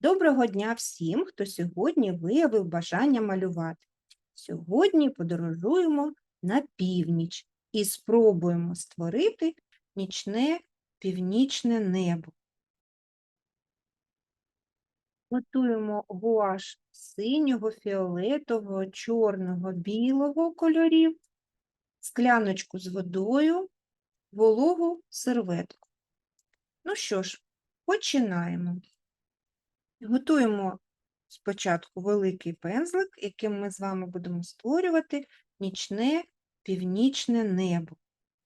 Доброго дня всім, хто сьогодні виявив бажання малювати. Сьогодні подорожуємо на північ і спробуємо створити нічне північне небо. Готуємо гуаш синього, фіолетового, чорного, білого кольорів, скляночку з водою, вологу серветку. Ну що ж, починаємо. Готуємо спочатку великий пензлик, яким ми з вами будемо створювати нічне північне небо.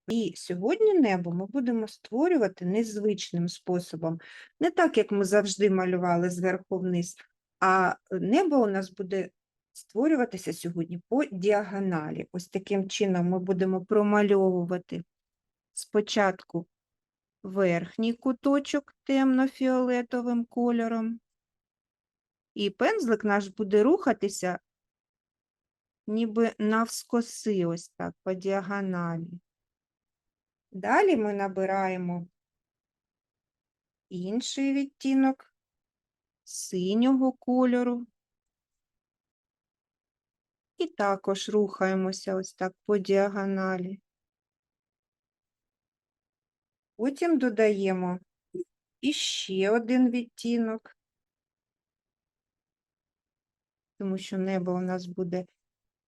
І сьогодні небо ми будемо створювати незвичним способом. Не так, як ми завжди малювали зверху вниз, а небо у нас буде створюватися сьогодні по діагоналі. Ось таким чином ми будемо промальовувати спочатку верхній куточок темно-фіолетовим кольором. І пензлик наш буде рухатися ніби навскоси, ось так, по діагоналі. Далі ми набираємо інший відтінок синього кольору. І також рухаємося ось так по діагоналі. Потім додаємо іще один відтінок, тому що небо у нас буде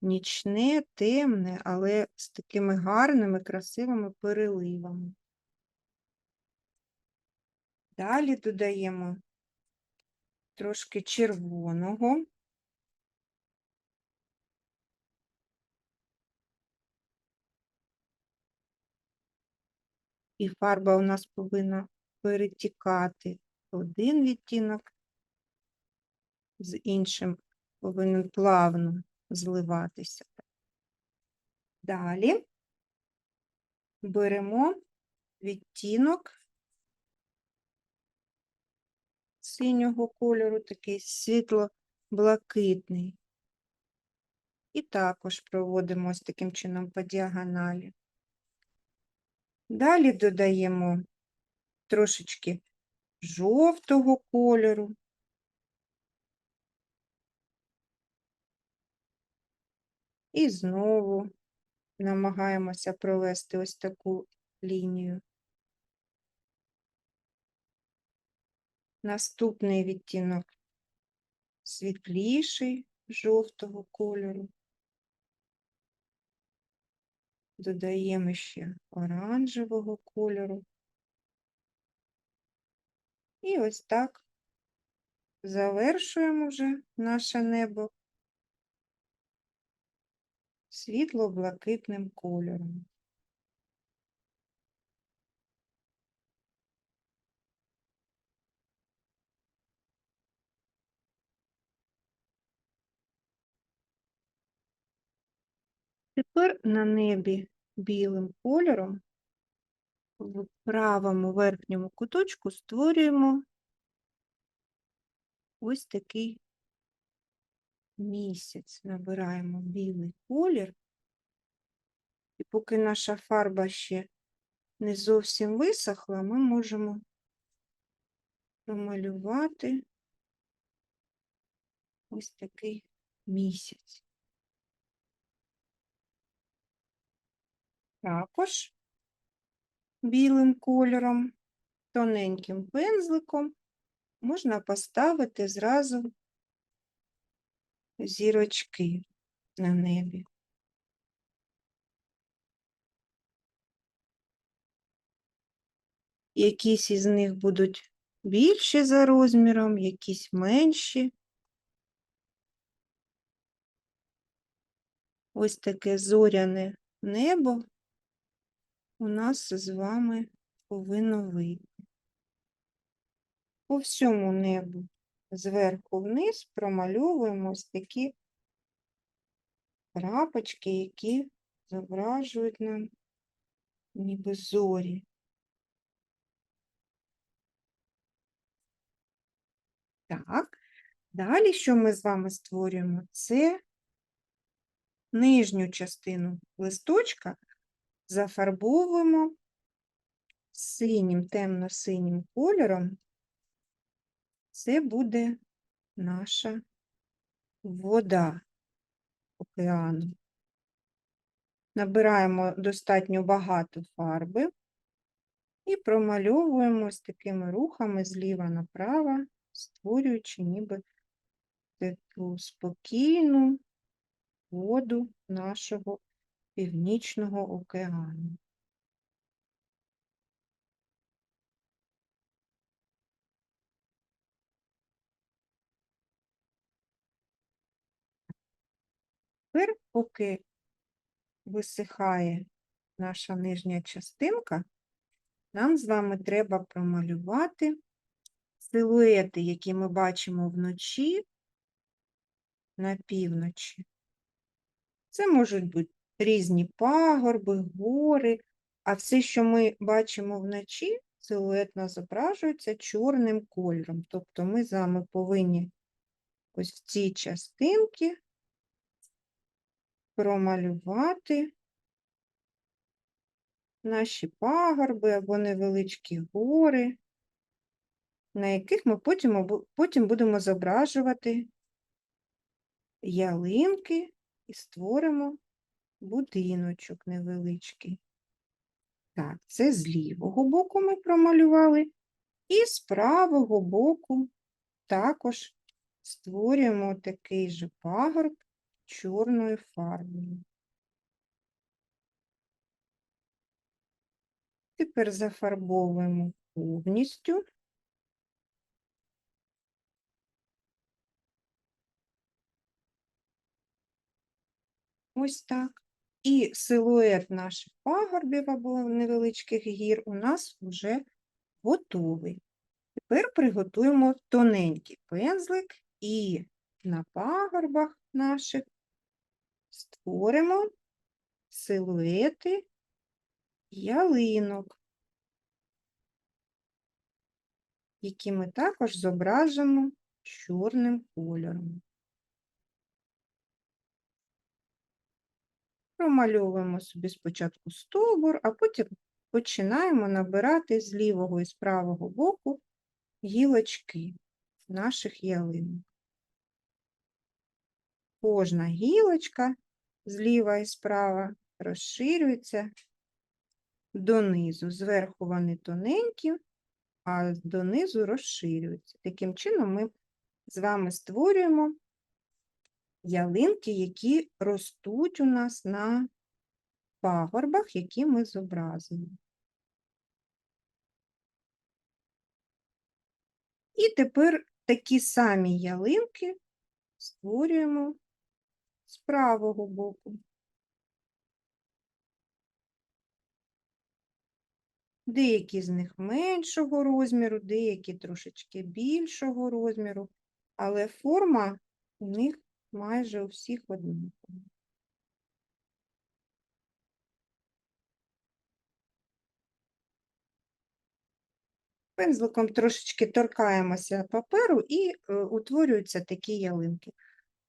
нічне, темне, але з такими гарними, красивими переливами. Далі додаємо трошки червоного. І фарба у нас повинна перетікати один відтінок з іншим повинен плавно зливатися. Далі беремо відтінок синього кольору, такий світло-блакитний. І також проводимо ось таким чином по діагоналі. Далі додаємо трошечки жовтого кольору. І знову намагаємося провести ось таку лінію. Наступний відтінок світліший жовтого кольору. Додаємо ще оранжевого кольору. І ось так завершуємо вже наше небо світло-блакитним кольором. Тепер на небі білим кольором в правому верхньому куточку створюємо ось такий місяць. Набираємо білий колір. І поки наша фарба ще не зовсім висохла, ми можемо промалювати ось такий місяць. Також білим кольором, тоненьким пензликом можна поставити зразу зірочки на небі. Якісь із них будуть більші за розміром, якісь менші. Ось таке зоряне небо у нас з вами повинно вийти. По всьому небу зверху вниз промальовуємо ось такі крапочки, які зображують нам ніби зорі. Так, далі, що ми з вами створюємо, це нижню частину листочка зафарбовуємо синім, темно-синім кольором Це буде наша вода океану. Набираємо достатньо багато фарби і промальовуємо з такими рухами зліва направо, створюючи ніби таку спокійну воду нашого Північного океану. Тепер, поки висихає наша нижня частинка, нам з вами треба промалювати силуети, які ми бачимо вночі на півночі. Це можуть бути різні пагорби, гори, а все, що ми бачимо вночі, силуетно зображується чорним кольором. Тобто ми з вами повинні ось в цій частинці промалювати наші пагорби або невеличкі гори, на яких ми потім, потім будемо зображувати ялинки і створимо будиночок невеличкий. Так, це з лівого боку ми промалювали, і з правого боку також створюємо такий же пагорб чорною фарбою. Тепер зафарбовуємо повністю. Ось так. І силует наших пагорбів або невеличких гір у нас вже готовий. Тепер приготуємо тоненький пензлик і на пагорбах наших створимо силуети ялинок, які ми також зображимо чорним кольором. Промальовуємо собі спочатку стовбур, а потім починаємо набирати з лівого і з правого боку гілочки наших ялинок. Кожна гілочка зліва і справа розширюється донизу. Зверху вони тоненькі, а донизу розширюються. Таким чином ми з вами створюємо ялинки, які ростуть у нас на пагорбах, які ми зобразили. І тепер такі самі ялинки створюємо з правого боку. Деякі з них меншого розміру, деякі трошечки більшого розміру, але форма у них майже у всіх однакова. Пензликом трошечки торкаємося паперу і е, утворюються такі ялинки.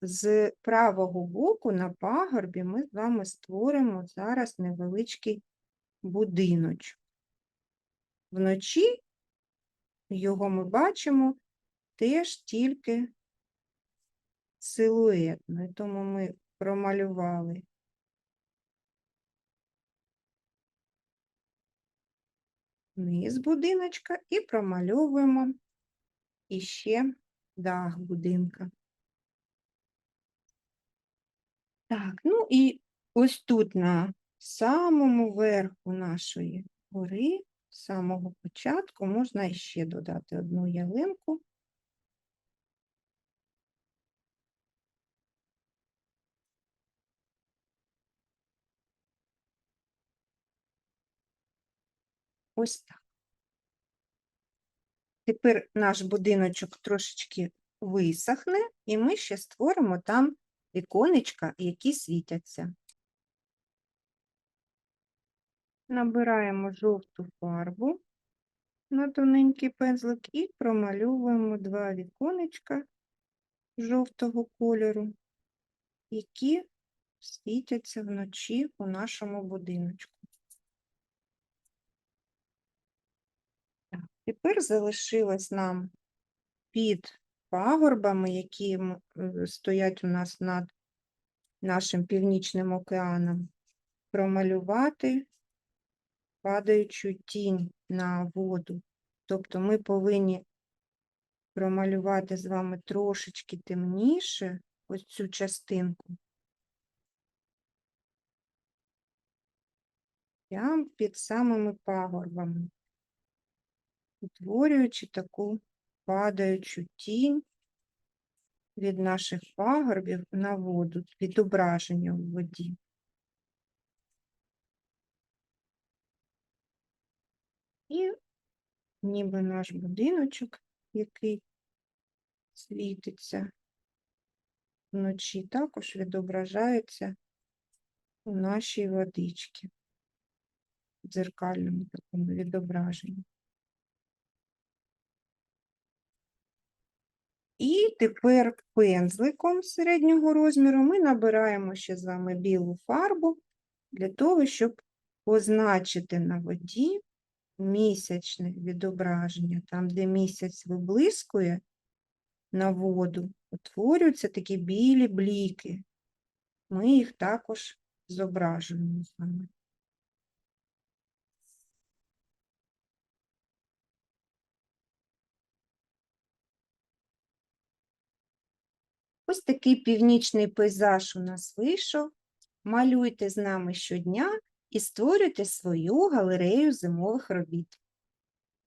З правого боку на пагорбі ми з вами створимо зараз невеличкий будиночок. Вночі його ми бачимо теж тільки силуетно, тому ми промалювали низ будиночка і промальовуємо іще дах будинка. Так, ну і ось тут на самому верху нашої гори, з самого початку, можна іще додати одну ялинку. Ось так. Тепер наш будиночок трошечки висохне, і ми ще створимо там віконечка, які світяться. Набираємо жовту фарбу на тоненький пензлик і промальовуємо два віконечка жовтого кольору, які світяться вночі у нашому будиночку. Тепер залишилось нам під пагорбами, які е, стоять у нас над нашим північним океаном, промалювати падаючу тінь на воду. Тобто ми повинні промалювати з вами трошечки темніше ось цю частинку. Прямо під самими пагорбами, утворюючи таку падаючу тінь від наших пагорбів на воду, відображення у воді. І ніби наш будиночок, який світиться вночі, також відображається у нашій водичці, в дзеркальному такому відображенні. І тепер пензликом середнього розміру ми набираємо ще з вами білу фарбу для того, щоб позначити на воді місячне відображення. Там, де місяць виблискує на воду, утворюються такі білі бліки. Ми їх також зображуємо з вами. Ось такий північний пейзаж у нас вийшов. Малюйте з нами щодня і створюйте свою галерею зимових робіт.